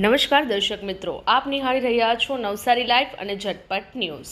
નમસ્કાર દર્શક મિત્રો, આપ નિહાળી રહ્યા છો નવસારી લાઈફ અને ઝટપટ ન્યૂઝ.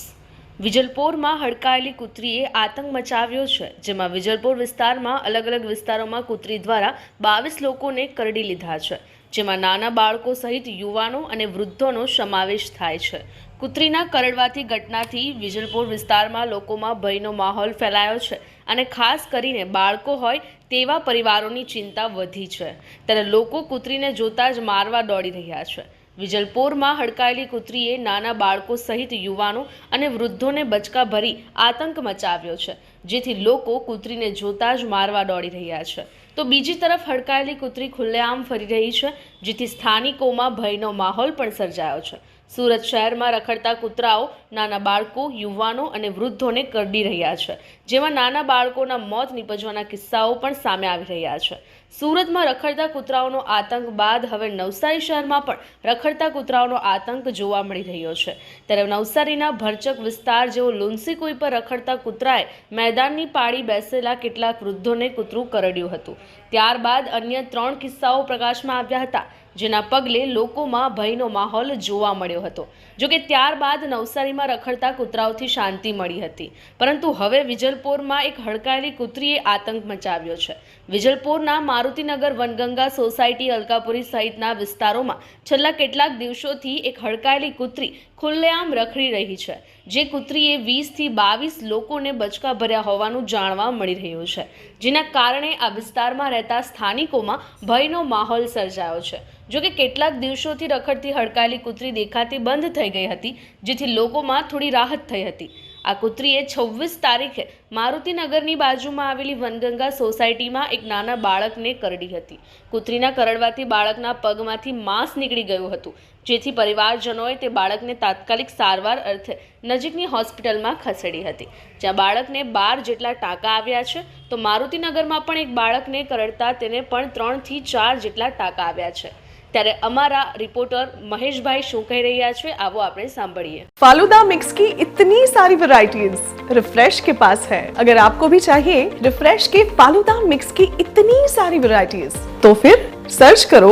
વિજલપોરમાં હડકાયેલી કૂતરીએ આતંક મચાવ્યો છે, જેમાં વિજલપોર વિસ્તારમાં અલગ અલગ વિસ્તારોમાં કૂતરી દ્વારા બાવીસ લોકોને કરડી લીધા છે, જેમાં નાના બાળકો સહિત યુવાનો અને વૃદ્ધોનો સમાવેશ થાય છે. કૂતરીના કરડવાથી ઘટનાથી વિજલપોર વિસ્તારમાં લોકોમાં ભયનો માહોલ ફેલાયો છે અને ખાસ કરીને બાળકો હોય તેવા પરિવારોની ચિંતા વધી છે. ત્યારે લોકો કૂતરીને જોતા જ મારવા દોડી રહ્યા છે. વિજલપોરમાં હડકાયેલી કૂતરીએ નાના બાળકો સહિત યુવાનો અને વૃદ્ધોને બચકા ભરી આતંક મચાવ્યો છે, જેથી લોકો કૂતરીને જોતા જ મારવા દોડી રહ્યા છે. તો બીજી તરફ હડકાયેલી કૂતરી ખુલ્લેઆમ ફરી રહી છે, જેથી સ્થાનિકોમાં ભયનો માહોલ પણ સર્જાયો છે. સુરત શહેરમાં રખડતા કૂતરાઓ, નાના બાળકો, યુવાનો અને વૃદ્ધોને કરડી રહ્યા છે, જેમાં નાના બાળકોના મોત નીપજવાના કિસ્સાઓ પણ સામે આવી રહ્યા છે. સુરતમાં રખડતા કૂતરાઓનો આતંક બાદ હવે નવસારી શહેરમાં પણ રખડતા કૂતરાઓનો આતંક જોવા મળી રહ્યો છે. ત્યારે નવસારીના ભરચક વિસ્તાર જેવો લુન્સીકુઈ પર રખડતા કૂતરાએ મેદાનની પાળી બેસેલા કેટલાક વૃદ્ધોને કૂતરું કરડ્યું હતું. ત્યારબાદ અન્ય ત્રણ કિસ્સાઓ પ્રકાશમાં આવ્યા હતા, જેના પગલે લોકોમાં ભયનો માહોલ જોવા મળ્યો હતો. જોકે ત્યારબાદ નવસારીમાં રખડતા કૂતરાઓથી શાંતિ મળી હતી. પરંતુ હવે વિજલપોરમાં એક હડકાયેલી કૂતરીએ આતંક મચાવ્યો છે. વિજલપોરના મારુતિનગર વનગંગા સોસાયટી અલકાપુરી સહિતના વિસ્તારોમાં છેલ્લા કેટલાક દિવસોથી એક હડકાયેલી કૂતરી ખુલ્લેઆમ રખડી રહી છે. જે કૂતરીએ વીસથી બાવીસ લોકોને બચકા ભર્યા હોવાનું જાણવા મળી રહ્યું છે, જેના કારણે આ વિસ્તારમાં રહેતા સ્થાનિકોમાં ભયનો માહોલ સર્જાયો છે. જોકે કેટલાક દિવસોથી રખડતી, હડકાયેલી કૂતરી દેખાતી બંધ થઈ ગઈ હતી, જેથી લોકોમાં થોડી રાહત થઈ હતી. આ કૂતરીએ છવ્વીસ તારીખે મારુતિનગરની બાજુમાં આવેલી વનગંગા સોસાયટીમાં એક નાના બાળકને કરડી હતી. કૂતરીના કરડવાથી બાળકના પગમાંથી માંસ નીકળી ગયું હતું. જેથી પરિવારજનોએ તે બાળકને તાત્કાલિક સારવાર અર્થે નજીકની હોસ્પિટલમાં ખસેડી હતી. જ્યાં બાળકને બાર જેટલા ટાંકા આવ્યા છે, તો મારુતિનગરમાં પણ એક બાળકને કરડતા તેને પણ ત્રણથી ચાર જેટલા ટાંકા આવ્યા છે. ત્યારે અમારા રિપોર્ટર મહેશભાઈ શું કહી રહ્યા છે આવો આપણે સાંભળીએ फालूदा मिक्स की इतनी सारी वैरायटीज रिफ्रेश के पास है अगर आपको भी चाहिए रिफ्रेश के फालूदा मिक्स की इतनी सारी वैरायटीज तो फिर सर्च करो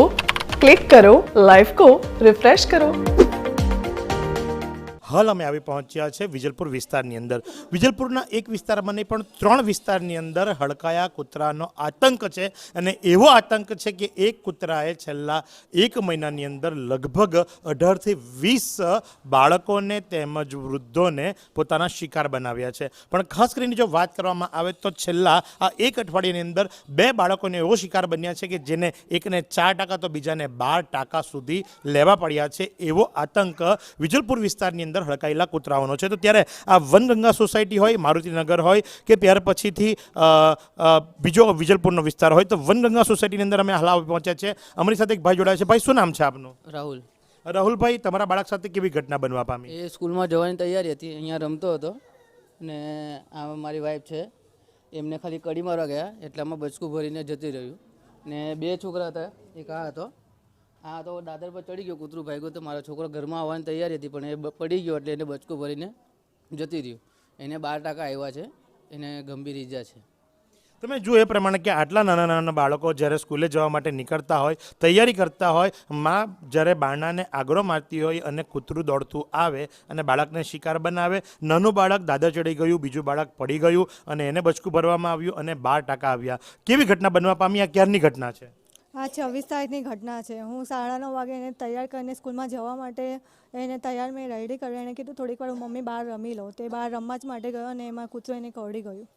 क्लिक करो लाइफ को रिफ्रेश करो હાલ અમે આવી પહોંચ્યા છે વિજલપુર વિસ્તારની અંદર. વિજલપુરના એક વિસ્તારમાં નહીં પણ ત્રણ વિસ્તારની અંદર હડકાયા કૂતરાનો આતંક છે અને એવો આતંક છે કે એક કૂતરાએ છેલ્લા એક મહિનાની અંદર લગભગ અઢારથી વીસ બાળકોને તેમજ વૃદ્ધોને પોતાના શિકાર બનાવ્યા છે. પણ ખાસ કરીને જો વાત કરવામાં આવે તો છેલ્લા આ એક અઠવાડિયાની અંદર બે બાળકોને એવો શિકાર બન્યા છે કે જેને એકને ચાર ટકા તો બીજાને બાર ટકા સુધી લેવા પડ્યા છે એવો આતંક વિજલપુર વિસ્તારની અંદર હડકાયેલા કૂતરાઓનો છે. તો ત્યારે આ વનગંગા સોસાયટી હોય મારુતિનગર હોય કે ત્યાર પછીથી બીજો વિજલપુરનો વિસ્તાર હોય તો વનગંગા સોસાયટીની અંદર અમે હાલ પહોંચ્યા છે. અમારી સાથે એક ભાઈ જોડાયા છે. ભાઈ શું નામ છે આપનું? રાહુલ. રાહુલભાઈ તમારા બાળક સાથે કેવી ઘટના બનવા પામી? એ સ્કૂલમાં જવાની તૈયારી હતી. અહીંયા રમતો હતો. ને આ મારી વાઈફ છે. એમને ખાલી કડી મારવા ગયા. એટલામાં બચકું ભરીને જતી રહ્યું. ને બે છોકરા હતા. એક આ હતો. આ તો દાદર પર ચડી ગયો કૂતરું ભાગ્યું તો મારો છોકરો ઘરમાં આવવાની તૈયારી હતી, પણ એ પડી ગયો એટલે એને બચકું ભરીને જતી રહ્યું. એને બાર ટાંકા આવ્યા છે, એને ગંભીર ઈજા છે. તમે જુઓ એ પ્રમાણે કે આટલા નાના નાના બાળકો જ્યારે સ્કૂલે જવા માટે નીકળતા હોય, તૈયારી કરતા હોય, માં જ્યારે બારણાને આગળ મારતી હોય અને કૂતરું દોડતું આવે અને બાળકને શિકાર બનાવે, નાનું બાળક દાદર ચડી ગયું, બીજું બાળક પડી ગયું અને એને બચકું ભરવામાં આવ્યું અને બાર ટાકા આવ્યા. કેવી ઘટના બનવા પામી? આ ક્યારની ઘટના છે? આ છવ્વીસ તારીખની ઘટના છે. હું સાડા નવ વાગે એને તૈયાર કરીને સ્કૂલમાં જવા માટે એને તૈયાર મેં રેડી કર્યો. એને કીધું થોડીક વાર મમ્મી બહાર રમી લો તે બહાર રમવા જ માટે ગયો અને એમાં કૂતરો એને કરડી ગયું.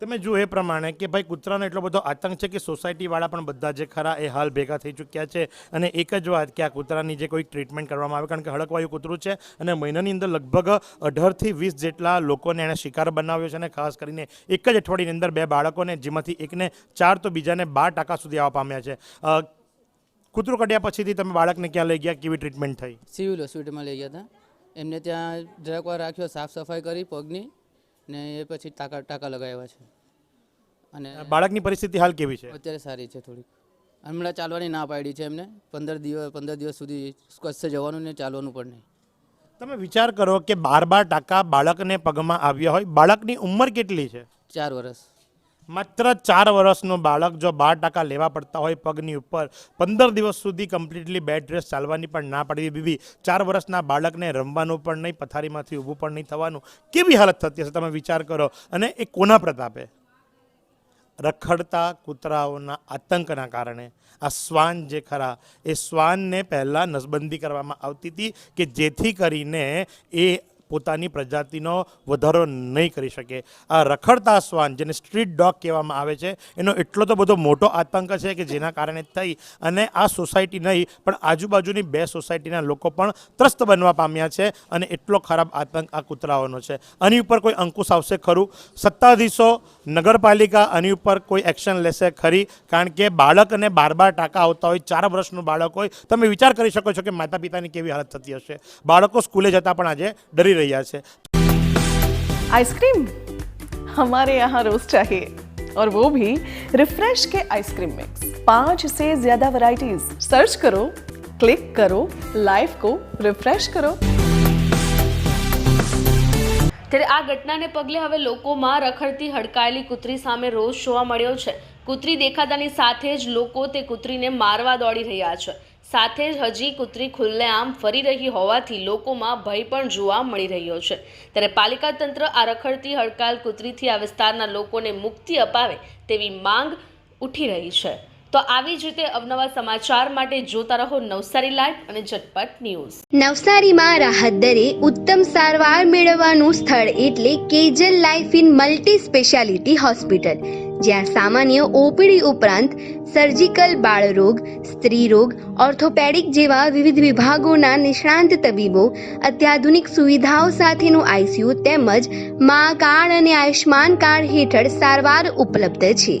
તમે જુઓ એ પ્રમાણે કે ભાઈ કૂતરાનો એટલો બધો આતંક છે કે સોસાયટીવાળા પણ બધા જે ખરા એ હાલ ભેગા થઈ ચૂક્યા છે. અને એક જ વાત કે આ કૂતરાની જે કોઈ ટ્રીટમેન્ટ કરવામાં આવે, કારણ કે હડકવાયું કૂતરું છે અને મહિનાની અંદર લગભગ અઢારથી વીસ જેટલા લોકોને એણે શિકાર બનાવ્યો છે અને ખાસ કરીને એક જ અઠવાડિયાની અંદર બે બાળકોને, જેમાંથી એકને ચાર તો બીજાને બાર ટકા સુધી આવવા પામ્યા છે. કૂતરું કઢ્યા પછીથી તમે બાળકને ક્યાં લઈ ગયા? કેવી ટ્રીટમેન્ટ થઈ? સિવિલ હોસ્પિટલમાં લઈ ગયા હતા. એમને ત્યાં જરાક વાર રાખ્યો, સાફ સફાઈ કરી, પગની ને એ પછી ટાંકા ટાંકા લગાવ્યા છે. અને બાળકની પરિસ્થિતિ હાલ કેવી છે? અત્યારે સારી છે થોડીક. હમણાં ચાલવાની ના પાડી છે એમને. પંદર દિવસ પંદર દિવસ સુધી કચ્છે જવાનું ને ચાલવાનું પણ નહીં. તમે વિચાર કરો કે બાર બાર ટાંકા બાળકને પગમાં આવ્યા હોય. બાળકની ઉંમર કેટલી છે? ચાર વર્ષ માત્ર ચાર વર્ષનું બાળક જો બાર ટકા લેવા પડતા હોય પગની ઉપર, પંદર દિવસ સુધી કમ્પ્લીટલી બેડ રેસ્ટ ચાલવાની પણ ના પડવી બીવી. ચાર વર્ષના બાળકને રમવાનું પણ નહીં, પથારીમાંથી ઊભું પણ નહીં થવાનું. કેવી હાલત થતી હશે તમે વિચાર કરો? અને એ કોના પ્રતાપે? રખડતા કૂતરાઓના આતંકના કારણે. આ શ્વાન જે ખરા, એ શ્વાનને પહેલાં નસબંધી કરવામાં આવતી હતી કે જેથી કરીને એ પોતાની પ્રજાતિનો વધારો નહીં કરી શકે. આ રખડતા શ્વાન, જેને સ્ટ્રીટ ડોગ કહેવામાં આવે છે, એનો એટલો તો બધો મોટો આતંક છે કે જેના કારણે થઈ અને આ સોસાયટી નહીં, પણ આજુબાજુની બે સોસાયટીના લોકો પણ ત્રસ્ત બનવા પામ્યા છે અને એટલો ખરાબ આતંક આ કૂતરાઓનો છે. આની ઉપર કોઈ અંકુશ આવશે ખરું? સત્તાધીશો નગરપાલિકા આની ઉપર કોઈ એક્શન લેશે ખરી કારણ કે બાળક અને બાર બાર ટાંકા આવતા હોય ચાર વર્ષનું બાળક હોય તમે વિચાર કરી શકો છો કે માતા પિતાની કેવી હાલત થતી હશે બાળકો સ્કૂલે જતા પણ આજે ડરી રહ્યા છે आइसक्रीम हमारे यहाँ रोज चाहिए और वो भी रिफ्रेश के आइसक्रीम मिक्स पांच से ज्यादा वैरायटीज सर्च करो क्लिक करो लाइफ को रिफ्रेश करो ત્યારે આ ઘટનાને પગલે હવે લોકોમાં રખડતી હડકાયેલી કૂતરી સામે રોષ જોવા મળ્યો છે. કૂતરી દેખાતાની સાથે જ લોકો તે કૂતરીને મારવા દોડી રહ્યા છે. સાથે જ હજી કૂતરી ખુલ્લેઆમ ફરી રહી હોવાથી લોકોમાં ભય પણ જોવા મળી રહ્યો છે. ત્યારે પાલિકા તંત્ર આ રખડતી હડકાયેલ કૂતરીથી આ વિસ્તારના લોકોને મુક્તિ અપાવે તેવી માંગ ઉઠી રહી છે. તો આવી જ રીતે અવનવા સમાચાર માટે જોતા રહો નવસારી લાઈવ અને ઝટપટ ન્યૂઝ. નવસારીમાં રાહત દરે ઉત્તમ સારવાર મેળવવાનું સ્થળ એટલે Kejal life in multi speciality hospital, જ્યાં સામાન્ય ઓપીડી ઉપરાંત સર્જિકલ બાળરોગ, સ્ત્રીરોગ, ઓર્થોપેડિક જેવા વિવિધ વિભાગોના નિષ્ણાંત તબીબો, અત્યાધુનિક સુવિધાઓ સાથેનું આઈસીયુ તેમજ મા કાર્ડ અને આયુષ્માન કાર્ડ હેઠળ સારવાર ઉપલબ્ધ છે.